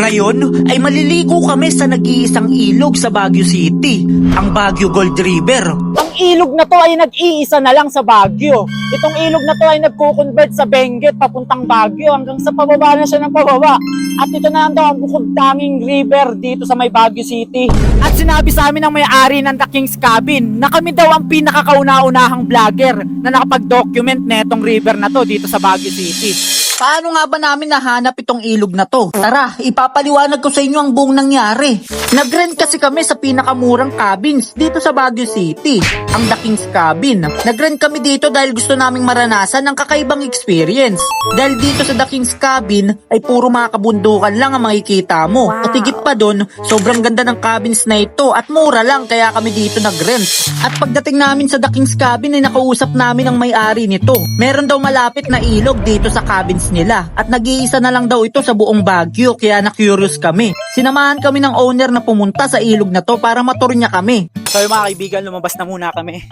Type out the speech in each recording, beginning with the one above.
Ngayon ay maliligo kami sa nag-iisang ilog sa Baguio City, ang Baguio Gold River. Ang ilog na to ay nag-iisa na lang sa Baguio. Itong ilog na to ay nagko-convert sa Benguet papuntang Baguio hanggang sa pababa na siya ng pababa. At ito na daw ang bukod daming river dito sa may Baguio City. At sinabi sa amin ng may-ari ng The King's Cabin na kami daw ang pinakakauna-unahang vlogger na nakapag-document na itong river na to dito sa Baguio City. Paano nga ba namin nahanap itong ilog na to? Tara, ipapaliwanag ko sa inyo ang buong nangyari. Nag-rent kasi kami sa pinakamurang cabins dito sa Baguio City, ang The King's Cabin. Nag-rent kami dito dahil gusto naming maranasan ng kakaibang experience. Dahil dito sa The King's Cabin ay puro mga kabundukan lang ang makikita mo. At higit pa doon, sobrang ganda ng cabins na ito at mura lang kaya kami dito nag-rent. At pagdating namin sa The King's Cabin ay nakausap namin ang may-ari nito. Meron daw malapit na ilog dito sa cabins nila at nag-iisa na lang daw ito sa buong Baguio kaya na-curious kami. Sinamahan kami ng owner na pumunta sa ilog na to para matur niya kami. So yung mga kaibigan, lumabas na muna kami.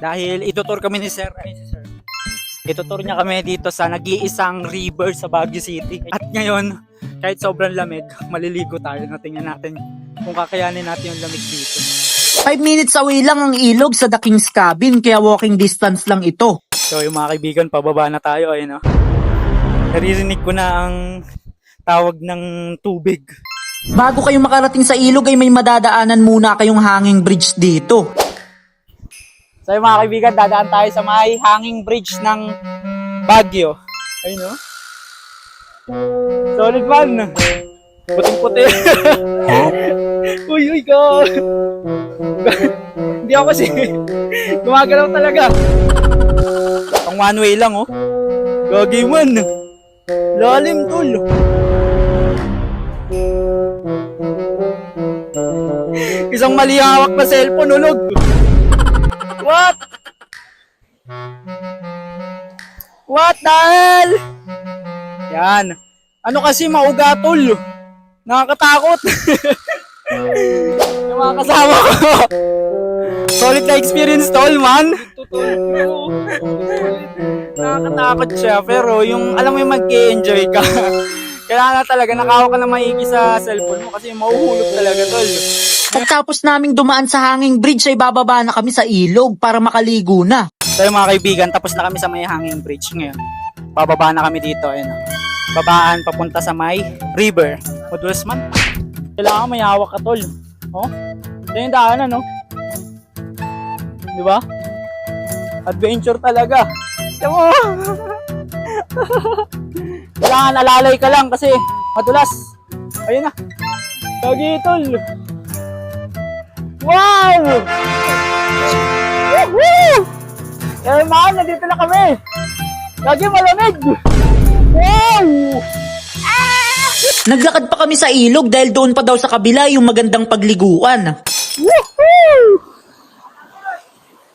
Dahil itutur kami ni Sir. Ay, si Sir. Itutur niya kami dito sa nag-iisang river sa Baguio City. At ngayon, kahit sobrang lamig, maliligo tayo. Natingnan natin kung kakayanin natin yung lamig dito. 5 minutes away lang ang ilog sa The King's Cabin kaya walking distance lang ito. So yung mga kaibigan, pababa na tayo ayun oh. Naririnig ko na ang tawag ng tubig. Bago kayo makarating sa ilog ay may madadaanan muna kayong hanging bridge dito. So yung mga kaibigan, dadaan tayo sa may hanging bridge ng Baguio. Ayun oh. Solid man. Puting-puti. uy, uy, ka. Hindi ako kasi gumagalaw talaga. Pang one way lang, oh. Gagi man. Lalim, tol. Isang mali hawak na cellphone, ulog. What? What the hell? Yan. Ano kasi mauga, tol. Nakakatakot. Yung mga kasama ko. Solid na experience tol, man. Nakakatakot siya, pero yung alam mo yung mag-enjoy ka. Kailangan na talaga nakahawak ka na maigi sa cellphone mo kasi mauhulog talaga tol. Pagtapos naming dumaan sa hanging bridge ay bababa na kami sa ilog para makaligo na. So yung mga kaibigan, tapos na kami sa may hanging bridge ngayon. Bababa na kami dito, ayun. oh. Babaan papunta sa may river. Madulas man. Kailangan may hawak ka tol. Oh? Ito yung daanan, no? Di ba? Adventure talaga. Mo. Kailangan alalay ka lang kasi madulas. Ayun na. Lagi tol. Wow! Woohoo! Eh man, nandito na kami. Lagi malamig. Wow! Naglakad pa kami sa ilog dahil doon pa daw sa kabila yung magandang pagliguan. Woohoo!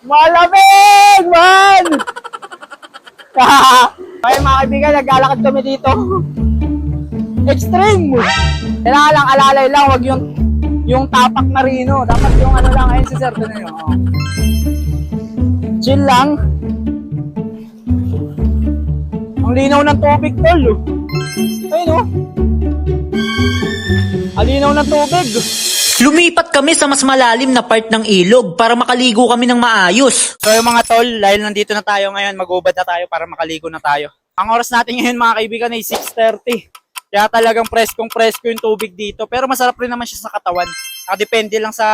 Malamig, man! Kaya mga kaibigan, naglalakad kami dito. Extreme! Kailangan lang alalay lang, wag yung yung tapak na rino. Dapat yung ano lang, ayun si Sir, doon yun. oh. Chill lang. Ang linaw ng tubig, tol. Ayun, oh. Ang linaw ng tubig. Lumipat kami sa mas malalim na part ng ilog para makaligo kami ng maayos. So yung mga tol, dahil nandito na tayo ngayon, mag-ubad na tayo para makaligo na tayo. Ang oras natin ngayon mga kaibigan ay 6.30. Kaya talagang preskong presko yung tubig dito. Pero masarap rin naman siya sa katawan. Nakadepende lang sa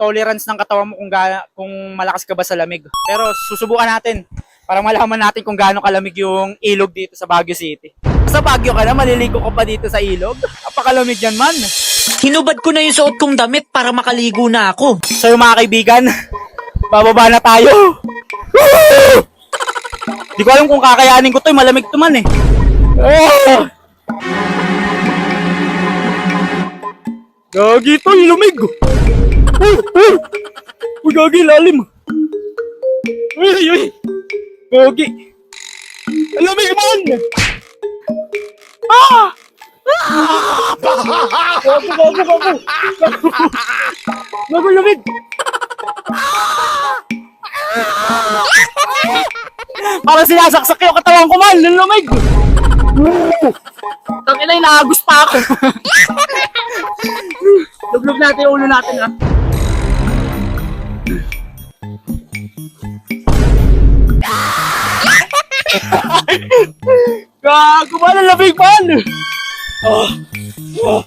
tolerance ng katawan mo kung, ga- kung malakas ka ba sa lamig. Pero susubukan natin para malaman natin kung gaano kalamig yung ilog dito sa Baguio City. Sa Baguio ka na, maliligo ka pa dito sa ilog? Apakalamig yan man. Hinubad ko na yung suot kong damit para makaligo na ako. So yung mga kaibigan, bababa na tayo. Woo! Di ko alam kung kakayanin ko to, eh. malamig to man eh. Oh! Gagi to, lumig. Uy, uy. Uy, gagi, lalim. Uy, uy, uy. Gagi. Ang lamig man. Ah! Gago, gago, gago. Gago, lamig. Parang sinasaksak yung katawan ko man, ng lamig. Tangina, inaagos pa ako. Luglog natin yung ulo natin, ah. Gago ba na lamig man? Oh. Oh.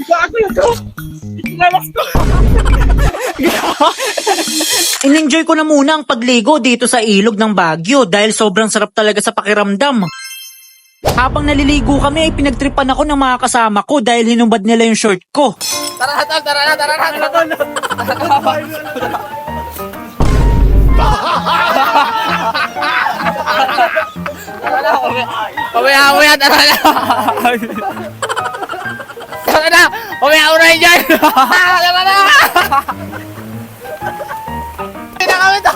Gago yun to. Ilalas ko. In-enjoy ko na muna ang pagligo dito sa ilog ng Baguio dahil sobrang sarap talaga sa pakiramdam. Habang naliligo kami ay pinagtripan ako ng mga kasama ko dahil hinubad nila yung short ko. Tara na, tol, tara na, tara na, tara na. Pamaya yan, tara na. Tara na, pamaya yun dyan. Tara na. Hindi na kami to.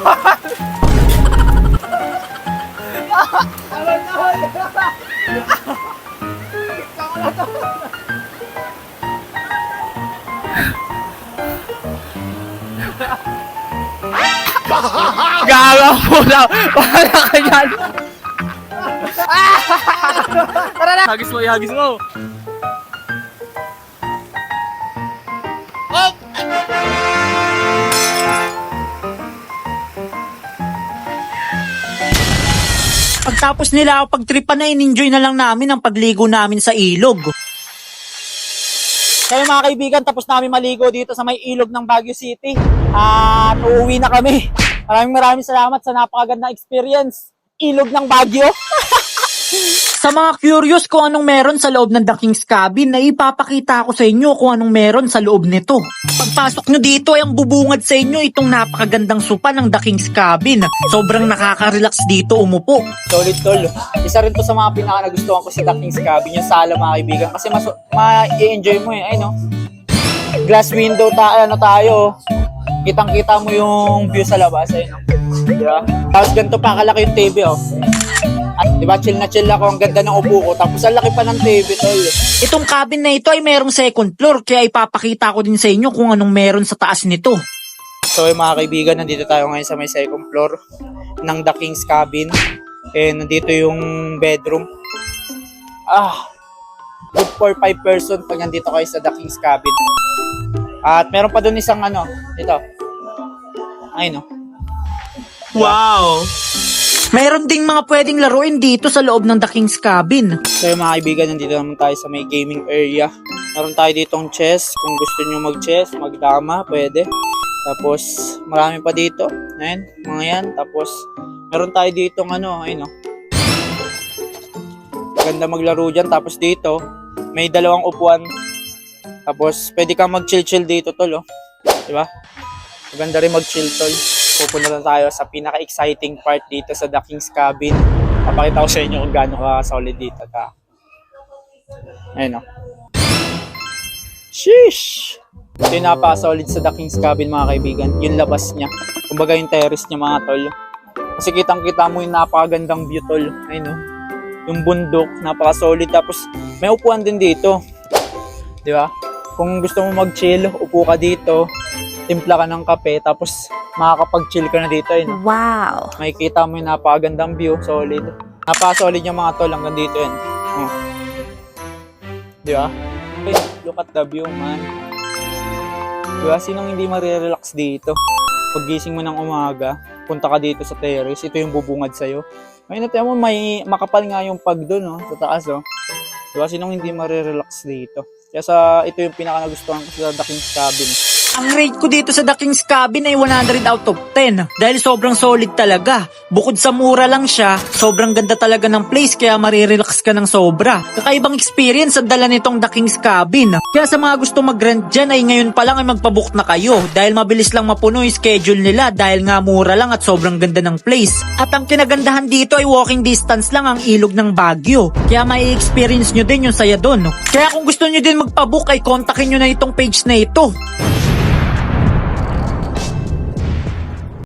Gaga po na. Para ka yan. Tara na. Hagis mo, hagis mo. Oh! Pagtapos nila ako pagtripan na in-enjoy na lang namin ang pagligo namin sa ilog. Kaya mga kaibigan, tapos namin maligo dito sa may ilog ng Baguio City. At uuwi na kami. Maraming maraming salamat sa napakagandang experience. Ilog ng Baguio. Sa mga curious kung anong meron sa loob ng The King's Cabin, na ipapakita ko sa inyo kung anong meron sa loob nito. Pagpasok nyo dito ay ang bubungad sa inyo itong napakagandang sopa ng The King's Cabin. Sobrang nakaka-relax dito umupo. Solid tol. Isa rin to sa mga pinaka nagustuhan ko sa The King's Cabin, yung sala mga kaibigan. Kasi mas ma-enjoy mo eh. Ay no? Glass window ta ano tayo. Kitang-kita mo yung view sa labas. Ay no? Diba? Tapos ganito pa kalaki yung TV oh. At, di ba, chill na chill ako. Ang ganda ng upo ko. Tapos ang laki pa ng TV, tol. Itong cabin na ito ay merong second floor kaya ipapakita ko din sa inyo kung anong meron sa taas nito. So, yung mga kaibigan, nandito tayo ngayon sa may second floor ng The King's Cabin. Eh, nandito yung bedroom. Ah, good for 5 person pag nandito kayo sa The King's Cabin. At meron pa doon isang ano, ito. Ay, no. Wow! Meron ding mga pwedeng laruin dito sa loob ng The King's Cabin. So, mga kaibigan, nandito naman tayo sa may gaming area. Meron tayo ditong chess. Kung gusto nyo mag-chess, magdama, pwede. Tapos, marami pa dito. Ayan, mga yan. Tapos, meron tayo ditong ano, ayun no. Ganda maglaro dyan. Tapos dito, may dalawang upuan. Tapos, pwede kang mag-chill-chill dito, tol, oh. Diba? Maganda rin mag-chill, tol. Pupunta na tayo sa pinaka-exciting part dito sa The King's Cabin. Papakita ko sa inyo kung gaano ka solid dito. Ta. Ayun, oh. Sheesh! Ito yung napaka-solid sa The King's Cabin, mga kaibigan. Yung labas niya. Kumbaga yung terrace niya, mga tol. Kasi kitang-kita mo yung napakagandang view, tol. Ayun, oh. Yung bundok, napaka-solid. Tapos, may upuan din dito. Di ba? Kung gusto mo mag-chill, upo ka dito. Timpla ka ng kape. Tapos, makakapag-chill ka na dito. Ayun, oh. Wow. Makikita mo yung napakagandang view. Solid. Napaka-solid yung mga tol. Hanggang dito yan. Oh. Di ba? Hey, look at the view, man. Di ba? Sinong hindi marirelax dito? Paggising mo ng umaga, punta ka dito sa terrace, ito yung bubungad sa'yo. Ngayon natin mo, may makapal nga yung pag doon, no? Sa taas, oh. Di ba? Sinong hindi marirelax dito? Kaya sa, ito yung pinaka nagustuhan ko sa The King's Cabin. Ang rate ko dito sa The King's Cabin ay 100 out of 10 dahil sobrang solid talaga. Bukod sa mura lang siya, sobrang ganda talaga ng place kaya marirelax ka ng sobra. Kakaibang experience ang dala nitong The King's Cabin. Kaya sa mga gusto mag-rent dyan ay ngayon pa lang ay magpabook na kayo dahil mabilis lang mapuno yung schedule nila dahil nga mura lang at sobrang ganda ng place. At ang kinagandahan dito ay walking distance lang ang ilog ng Baguio. Kaya may experience nyo din yung saya doon. Kaya kung gusto nyo din magpabook ay kontakin nyo na itong page na ito.